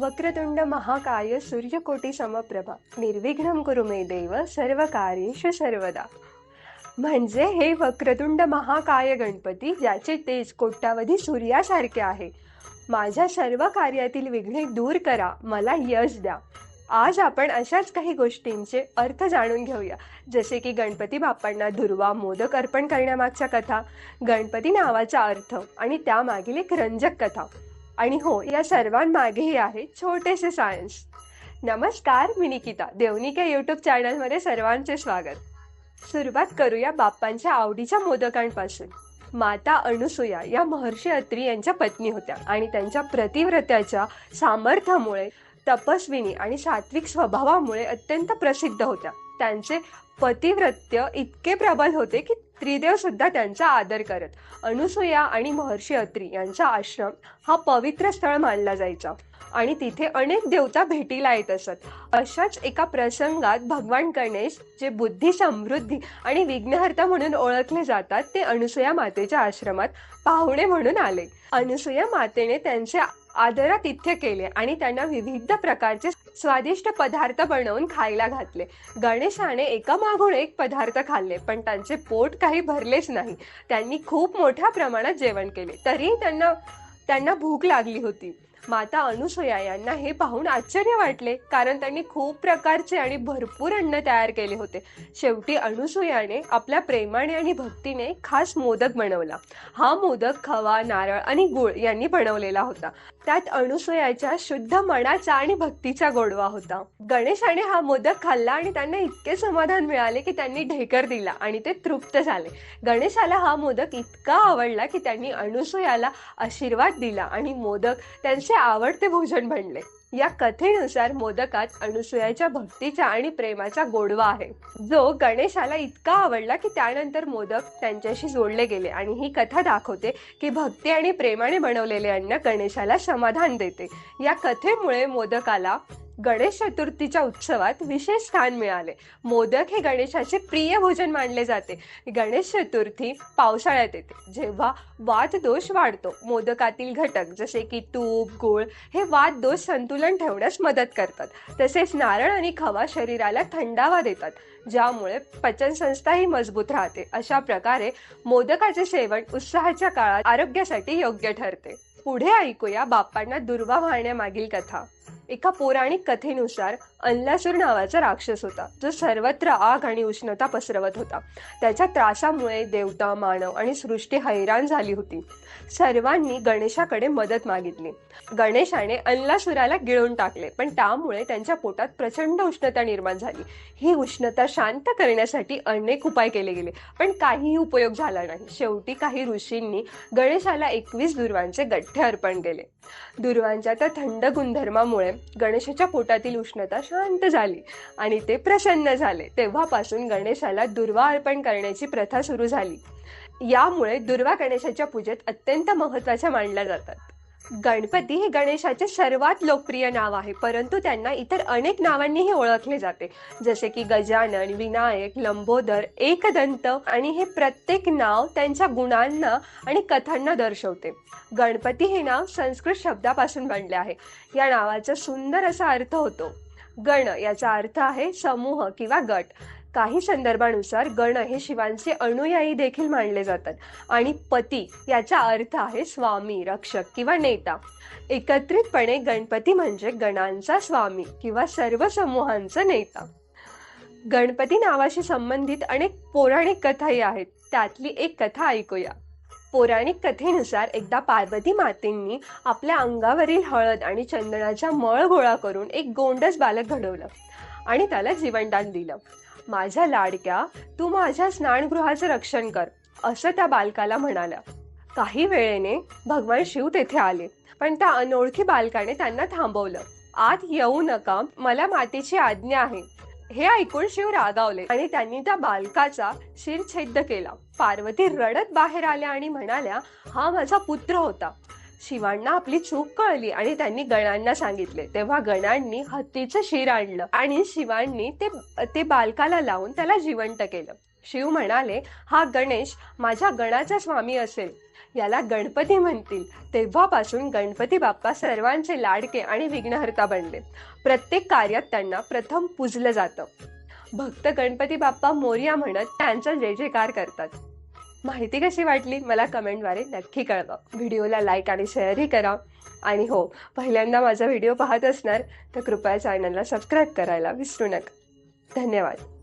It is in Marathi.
वक्रतुंड महाकाय सूर्यकोटी समप्रभा. निर्विघ्न कुरु मे देव सर्व कार्येषु सर्वदा. म्हणजे हे वक्रतुंड महाकाय गणपती ज्याचे तेज कोट्यावधी सूर्यासारखे आहे. माझ्या सर्व कार्यातील विघ्ने दूर करा मला यश द्या. आज आपण अशाच काही गोष्टींचे अर्थ जाणून घेऊया. जसे की गणपती बाप्पांना दुर्वा मोदक अर्पण करण्यामागच्या कथा गणपती नावाचा अर्थ आणि त्यामागील एक रंजक कथा. आणि हो या सर्वांमागेही आहे छोटेसे सायन्स नमस्कार मी निकिता. देवनिका यूट्यूब चॅनलमध्ये सर्वांचे स्वागत. सुरुवात करूया बाप्पांच्या आवडीच्या मोदकांपासून. माता अनुसूया या महर्षी अत्री यांच्या पत्नी होत्या आणि त्यांच्या प्रतिव्रत्याच्या सामर्थ्यामुळे तपस्विनी आणि सात्विक स्वभावामुळे अत्यंत प्रसिद्ध होत्या. त्यांचे पतिव्रत्य इतके प्रबल होते की त्रिदेव सुद्धा त्यांचा आदर करत. अनुसूया आणि महर्षी अत्री यांचा आश्रम हा पवित्र स्थळ मानला जायचा. आणि तिथे अनेक देवता भेटीला येत असत. अशाच एका प्रसंगात भगवान गणेश जे बुद्धी समृद्धी आणि विघ्नहर्ता म्हणून ओळखले जातात ते अनुसूया मातेच्या आश्रमात पाहुणे म्हणून आले. अनुसूया मातेने त्यांचे आदरातिथ्य केले आणि त्यांना विविध प्रकारचे स्वादिष्ट पदार्थ बनवून खायला घातले. गणेशाने एकामागून एक पदार्थ खाल्ले पण त्यांचे पोट काही भरलेच नाही. त्यांनी खूप मोठ्या प्रमाणात जेवण केले. तरीही त्यांना त्यांना भूक लागली होती. माता अनुसूया यांना हे पाहून आश्चर्य वाटले. कारण त्यांनी खूप प्रकारचे आणि भरपूर अन्न तयार केले होते. शेवटी अनुसूयाने आपल्या प्रेमाने आणि भक्तीने खास मोदक बनवला. हा मोदक खवा नारळ आणि गुळ यांनी बनवलेला होता. त्यात अनुसूयाच्या शुद्ध मनाचा आणि भक्तीचा गोडवा होता. गणेशाने हा मोदक खाल्ला आणि त्यांना इतके समाधान मिळाले की त्यांनी ढेकर दिला आणि ते तृप्त झाले. गणेशाला हा मोदक इतका आवडला की त्यांनी अनुसूयाला आशीर्वाद दिला आणि मोदक त्यांचे आवडते भोजन बनले. या कथेनुसार मोदकात अनुसूयाच्या भक्तीचा आणि प्रेमाचा गोडवा आहे. जो गणेशाला इतका आवडला की त्यानंतर मोदक त्यांच्याशी जोडले गेले आणि ही कथा दाखवते की भक्ती आणि प्रेमाने बनवलेले अन्न गणेशाला समाधान देते. या कथेमुळे मोदकाला गणेश चतुर्थीच्या उत्सवात विशेष स्थान मिळाले. मोदक हे गणेशाचे प्रिय भोजन मानले जाते. गणेश चतुर्थी पावसाळ्यात येते. जेव्हा वात दोष वाढतो मोदकातील घटक जसे की तूप गुळ हे वात दोष संतुलन ठेवण्यास मदत करतात. तसेच नारळ आणि खवा शरीराला थंडावा देतात ज्यामुळे पचनसंस्थाही मजबूत राहते. अशा प्रकारे मोदकाचे सेवन उत्साहाच्या काळात आरोग्यासाठी योग्य ठरते. पुढे ऐकूया बाप्पांना दुर्वा वाहण्यामागील कथा. एका पौराणिक कथेनुसार अल्लासूर नावाचा राक्षस होता जो सर्वत्र आग आणि उष्णता पसरवत होता. त्याच्या त्रासामुळे देवता मानव आणि सृष्टी हैराण झाली होती. सर्वांनी गणेशाकडे मदत मागितली. गणेशाने अल्लासुराला गिळून टाकले पण त्यामुळे त्यांच्या पोटात प्रचंड उष्णता निर्माण झाली. ही उष्णता शांत करण्यासाठी अनेक उपाय केले गेले पण काहीही उपयोग झाला नाही. शेवटी काही ऋषींनी गणेशाला एकवीस दुर्वांचे गठ्ठे अर्पण केले. दुर्वांच्या त्या थंड गुणधर्मामुळे गणेशाच्या पोटातील उष्णता शांत झाली आणि ते प्रसन्न झाले. तेव्हापासून गणेशाला दुर्वा अर्पण करण्याची प्रथा सुरू झाली. यामुळे दुर्वा गणेशाच्या पूजेत अत्यंत महत्त्वाच्या मानल्या जातात. गणपती हे गणेशाचे सर्वात लोकप्रिय नाव आहे. परंतु त्यांना इतर अनेक नावांनीही ओळखले जाते. जसे की गजानन विनायक लंबोदर एकदंत आणि हे प्रत्येक नाव त्यांच्या गुणांना आणि कथांना दर्शवते. गणपती हे नाव संस्कृत शब्दापासून बनले आहे. या नावाचा सुंदर असा अर्थ होतो. गण याचा अर्थ आहे समूह किंवा गट. काही संदर्भानुसार गण हे शिवांचे अनुयायी देखील मानले जातात. आणि पती याचा अर्थ आहे स्वामी रक्षक किंवा नेता. एकत्रितपणे गणपती म्हणजे गणांचा स्वामी किंवा सर्व समूहांचा नेता. गणपती नावाशी संबंधित अनेक पौराणिक कथाही आहेत. त्यातली एक कथा ऐकूया. पौराणिक कथेनुसार एकदा पार्वती मातेंनी आपल्या अंगावरील हळद आणि चंदनाचा मळ गोळा करून एक गोंडस बालक घडवलं आणि त्याला जीवनदान दिलं. माझ्या लाडक्या तू माझ्या स्नानगृहाचं रक्षण कर असं त्या बालकाला म्हणाल्या. काही वेळेने भगवान शिव तेथे आले पण त्या अनोळखी बालकाने त्यांना थांबवलं. आत येऊ नका मला मातेची आज्ञा आहे. हे ऐकून शिव रागावले आणि त्यांनी त्या बालकाचा शिरछेद केला. पार्वती रडत बाहेर आल्या आणि म्हणाल्या हा माझा पुत्र होता. शिवांना आपली चूक कळली आणि त्यांनी गणांना सांगितले. तेव्हा गणांनी हत्तीचं शिर आणलं आणि शिवांनी ते ते बालकाला लावून त्याला जिवंत केलं. शिव म्हणाले हा गणेश माझ्या गणाचा स्वामी असेल. याला गणपती म्हणतील. तेव्हापासून गणपती बाप्पा सर्वांचे लाडके आणि विघ्नहर्ता बनले. प्रत्येक कार्यात त्यांना प्रथम पूजलं जातं. भक्त गणपती बाप्पा मोर्या म्हणत त्यांचा जय जयकार करतात. माहिती कशी वाटली मला कमेंटद्वारे नक्की कळवा. व्हिडिओला लाईक आणि शेअरही करा. आणि हो पहिल्यांदा माझा व्हिडिओ पाहत असणार तर कृपया चॅनलला सबस्क्राईब करायला विसरू नका. धन्यवाद.